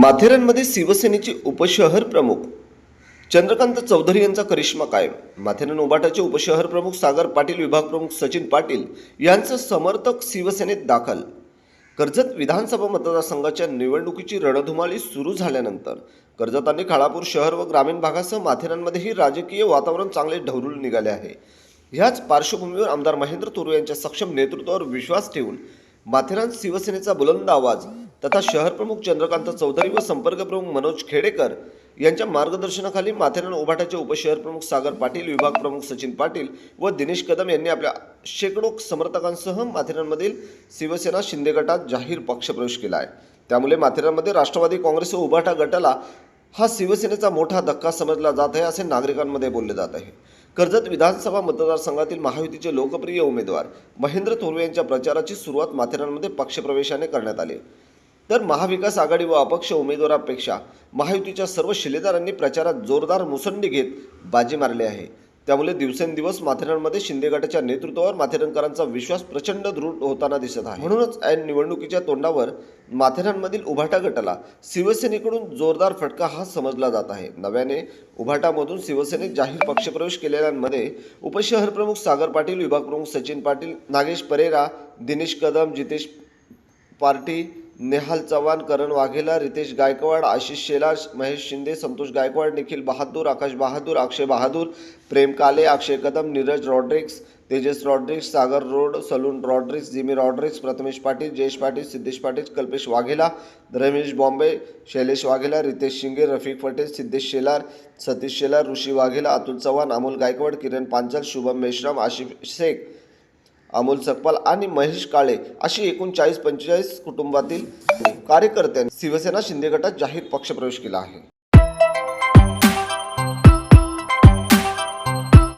माथेरानमध्ये शिवसेनेचे उपशहर प्रमुख. चंद्रकांत चौधरी यांचा करिश्मा कायम. माथेरान उबाटाचे उपशहर प्रमुख सागर पाटील विभाग प्रमुख सचिन पाटील यांचं समर्थक शिवसेनेत दाखल. कर्जत विधानसभा मतदारसंघाच्या निवडणुकीची रणधुमाळी सुरू झाल्यानंतर कर्जत आणि खाळापूर शहर व ग्रामीण भागासह माथेरानमध्येही राजकीय वातावरण चांगले ढवळून निघाले आहे. ह्याच पार्श्वभूमीवर आमदार महेंद्र तोरू यांच्या सक्षम नेतृत्वावर विश्वास ठेवून माथेरान शिवसेनेचा बुलंद आवाज तथा शहर प्रमुख चंद्रकांत चौधरी व संपर्क प्रमुख मनोज खेडेकर यांच्या मार्गदर्शनाखाली माथेरान उभाटाचे उपशहर प्रमुख सागर पाटील विभाग प्रमुख सचिन पाटील व दिनेश कदम यांनी आपल्या शेकडो समर्थकांसह माथेरानमधील शिवसेना शिंदे गटात जाहीर पक्षप्रवेश केला आहे. त्यामुळे माथेरानमध्ये राष्ट्रवादी काँग्रेस व उभाटा गटाला हा शिवसेनेचा मोठा धक्का समजला जात आहे असे नागरिकांमध्ये बोलले जात आहे. कर्जत विधानसभा मतदारसंघातील महायुतीचे लोकप्रिय उमेदवार महेंद्र थोरवे यांच्या प्रचाराची सुरुवात माथेरानमध्ये पक्षप्रवेशाने करण्यात आली. तर महाविकास आघाडी व अपक्ष उमेदवारापेक्षा महायुतीच्या सर्व शिलेदारांनी प्रचारात जोरदार मुसंडी घेत बाजी मारली आहे. त्यामुळे दिवसेंदिवस माथेरानमध्ये शिंदे गटाच्या नेतृत्वावर माथेरानकरांचा विश्वास प्रचंड दृढ होताना दिसत आहे. म्हणूनच ऐन निवडणुकीच्या तोंडावर माथेरानमधील उभाटा गटाला शिवसेनेकडून जोरदार फटका हा समजला जात आहे. नव्याने उभाटामधून शिवसेनेत जाहीर पक्षप्रवेश केलेल्यांमध्ये उपशहर प्रमुख सागर पाटील विभाग प्रमुख Sachin Patil Nagesh Pereira Dinesh Kadam Jitesh party Nehal Chavan Karan Vaghela Ritesh Gaikwad Ashish Shelar Mahesh Shinde Santosh Gaikwad Nikhil Bahadur Akash Bahadur Akshay Bahadur Prem Kale Akshay Kadam Neeraj Rodrigues Tejas Rodrigues Sagar road saloon Rodrigues Jimmy Rodrigues Prathamesh Patil Jayesh Patil Siddhesh Patil Kalpesh Vaghela Ramesh Bombay Shailesh Vaghela Ritesh Shinge Rafiq Patel Siddhesh Shelar Satish Shelar ऋषी वाघेला अतुल चव्हाण अमोल गायकवाड किरण पांचाल शुभम मेश्राम आशिफ शेख अमोल सकपाल आणि महेश काळे अशी एकूण चाळीस पंचेचाळीस कुटुंबातील कार्यकर्त्यांनी शिवसेना शिंदे गटात जाहीर पक्षप्रवेश केला आहे.